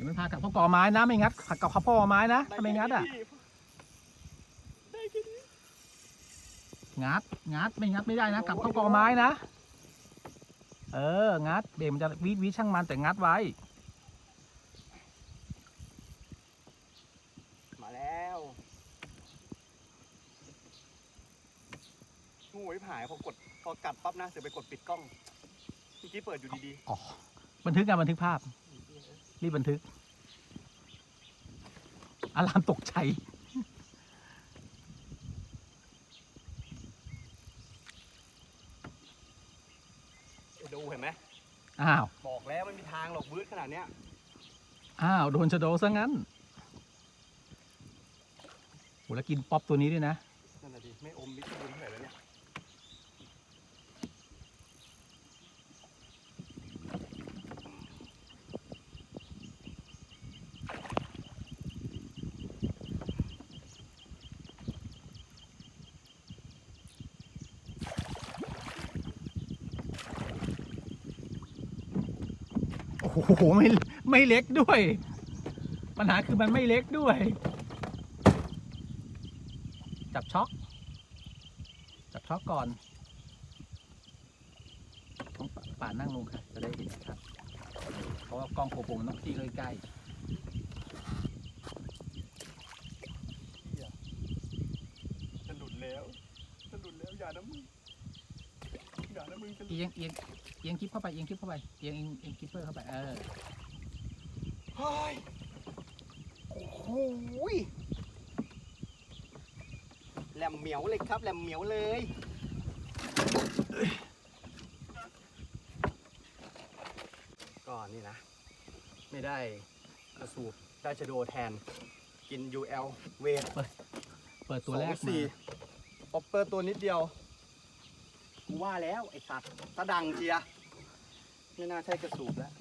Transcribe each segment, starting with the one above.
เดี๋ยวมันพากลับเข้ากอไม้นะไม่งัดผักกับข้าวพ่อไม้นะถ้าไม่งัดอะได้แค่นี้งัดงัดไม่งัดไม่ได้นะกลับเข้ากอไม้นะ เออ งัดเบรกมันจะวีดวีดช่างมันแต่งัดไว้ มาแล้วงูไอ้ผายพอกดพอกัดปั๊บนะเสือไปกดปิดกล้องเมื่อกี้เปิดอยู่ดีอ๋อบันทึกการบันทึกภาพๆ รีบบันทึก อารามตกใจ ดูเห็นไหมอ้าว บอกแล้วไม่มีทางหรอกบื้ดขนาดเนี้ย อ้าว โดนชะโดซะงั้นโหแล้วกินป๊อปตัวนี้ด้วยนะ นั่นแหละดิไม่อมมิตรบุญเท่าไหร่แล้วเนี่ย อ้โหไม่ไม่เล็กด้วย ปัญหาคือมันไม่เล็กด้วย จับช็อกจับช็อกก่อนต้องป่านั่งลงค่ะ จะได้เห็นชัดเพราะว่ากล้องโคโปรมันต้องที่ใกล้จะหลุดแล้วจะหลุดแล้วอย่านะมึง เอียงเอียงเอียงคลิปเข้าไปเอียงคลิปเข้าไปเอียงเอียงเอียงคลิปเปอร์เข้าไปเออเฮ้ยโอ้โหยแหลมเหมียวเลยครับแหลมเหมียวเลยก็นี่นะ ไม่ได้กระสูบได้ชะโดแทนกิน UL เวทเปิดตัวแรกสองสี่มา ป๊อปเปอร์ตัวนิดเดียว กูว่าแล้วไอ้สัตว์ตะดังเชียร์ไม่น่าใช่กระสูบแล้ว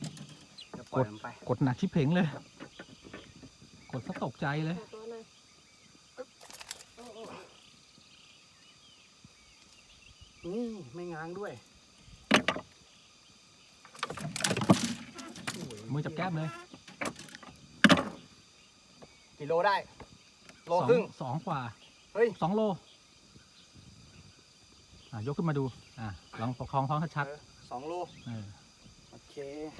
จะปล่อยมันไปกดหนักชิบเพ่งเลย กดซะตกใจเลยตัวหน่อยโอ้โอ้นี่ไม่ง้างด้วยโยมือจับแก้มเลยกี่โลได้ โลสองครึ่ง สองกว่าเฮ้ย สองโล อะยกขึ้นมาดูอะลองประคองท้องชัดเออสองโลๆเออโอเค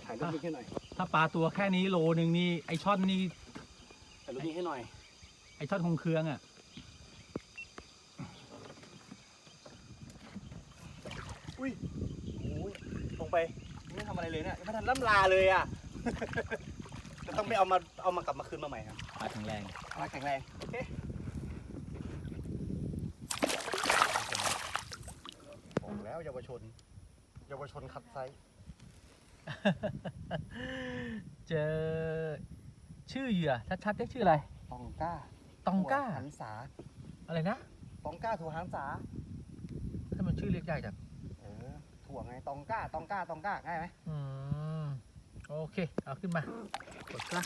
ถ่ายรูปนิ่งให้หน่อยถ้าปลาตัวแค่นี้โลหนึ่งนี่ไอช่อนนี่ถ่ายรูปนิ่งให้หน่อยไอช่อนคงเครืองอะอุ้ยโอ้ยลงไปไม่ทำอะไรเลยเนี่ยยังไม่ทันล่ำลาเลยอะ จะต้องไปเอามาเอามากลับมาคืนมาใหม่ครับปลาแข็งแรง มาแข็งแรงโอเคบอกแล้ว เยาวชน เยาวชนคัดไซส์เจอชื่อเหยื่อชัดๆเรียกชื่ออะไร ตองก้าตองก้าถั่วหันษาอะไรนะตองก้าถั่วหันษาถ้ามันชื่อเรียกยากจังเออถั่วไงตองก้าตองก้าตองก้าง่ายไหมอืมโอเค เอาขึ้นมากดซะ